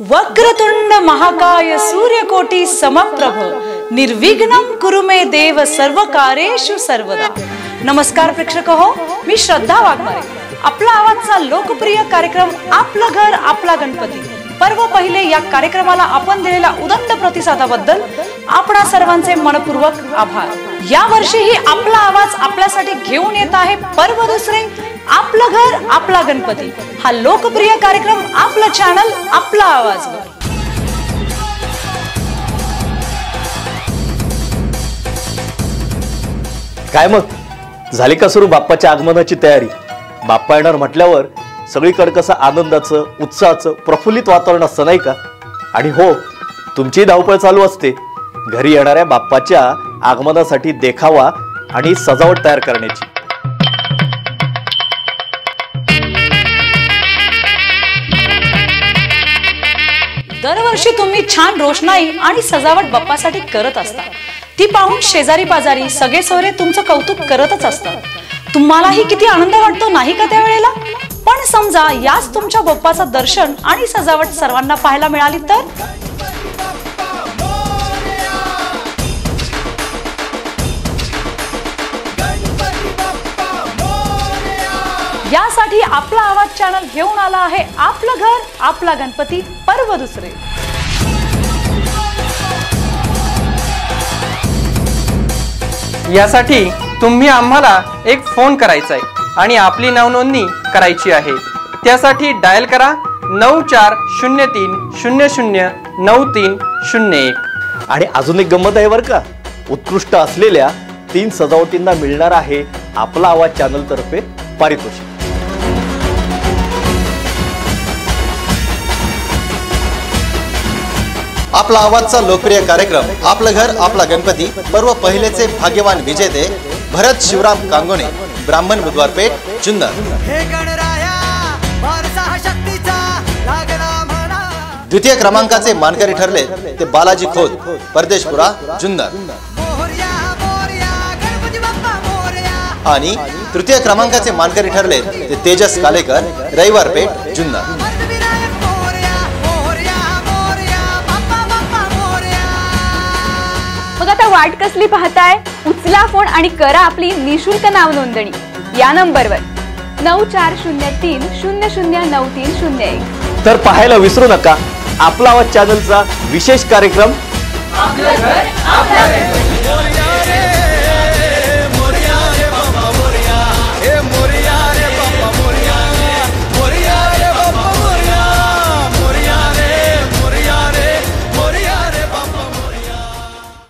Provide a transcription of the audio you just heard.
वक्रतुंड महाकाय सूर्यकोटी समप्रभ निर्विघ्नं कुरु मे देव सर्व कार्येषु सर्वदा। नमस्कार प्रेक्षक हो मी श्रद्धा वाघमारे। आपला आवाजचा लोकप्रिय कार्यक्रम आपलं घर आपला गणपती। पर्व पहिले या कार्यक्रमाला आपण दिलेल्या उदंड प्रतिसादाबद्दल आपणा सर्वांचे मनपूर्वक आभार. या वर्षीही आपला आवाज आपल्यासाठी घेऊन येत आहे पर्व दुसरे. आपलं घर आपला गणपती. हा लोकप्रिय कार्यक्रम आपलं चॅनल आपला आवाज काय मग? झाली का सुरू बाप्पाच्या आगमनाची तयारी? बाप्पा येणार म्हटल्यावर सगळीकडे कसं आनंदाचं उत्साहाचं प्रफुल्लित वातावरण असतं नाही का? आणि हो तुमची धावपळ चालू असते. घरी येणाऱ्या बाप्पाच्या आगमनासाठी देखावा आणि सजावट तयार करण्याची. दरवर्षी तुम्ही छान रोषणाई आणि सजावट बाप्पासाठी करत असता. ती पाहून शेजारी पाजारी सगळे सोरे तुमचं कौतुक करतच असतात. तुम्हालाही किती आनंद वाटतो नाही का त्यावेळेला? पण समजा याच तुमच्या बाप्पाचं दर्शन आणि सजावट सर्वांना पाहायला मिळाली तर? यासाठी आपला आवाज चॅनल घेऊन आला आहे आपलं घर आपला गणपती पर्व दुसरे. यासाठी तुम्ही आम्हाला एक फोन करायचा आहे आणि आपली नावनोंदणी करायची आहे. त्यासाठी डायल करा नऊ चार शून्य तीन शून्य शून्य नऊ तीन शून्य एक. आणि अजून एक गंमत आहे बरं का? उत्कृष्ट असलेल्या तीन सजावटींना मिळणार आहे आपला आवाज चॅनल तर्फे. पारितोषिक. आपला आवाजचा लोकप्रिय कार्यक्रम आपलं घर आपला गणपती पर्व पहिलेचे भाग्यवान विजेते भरत शिवराम कांगोने ब्राह्मण बुधवार पेठ जुन्नर. द्वितीय क्रमांकाचे मानकरी ठरले ते बालाजी खोत परदेशपुरा जुन्नर. आणि तृतीय क्रमांकाचे मानकरी ठरले ते तेजस कालेकर रविवार पेठ जुन्नर. अष्टविनायक मोरया मोरया मोरया बाप्पा बाप्पा मोरया. मग आता वाट कसली पाहताय? उचला फोन आणि करा आपली निशुल्क नाव नोंदणी. या नंबरवर नऊ चार शून्य तीन शून्य शून्य नऊ तीन शून्य एक. तर पाहायला विसरू नका आपला आवाज चॅनलचा विशेष कार्यक्रम. आपलं घर आपला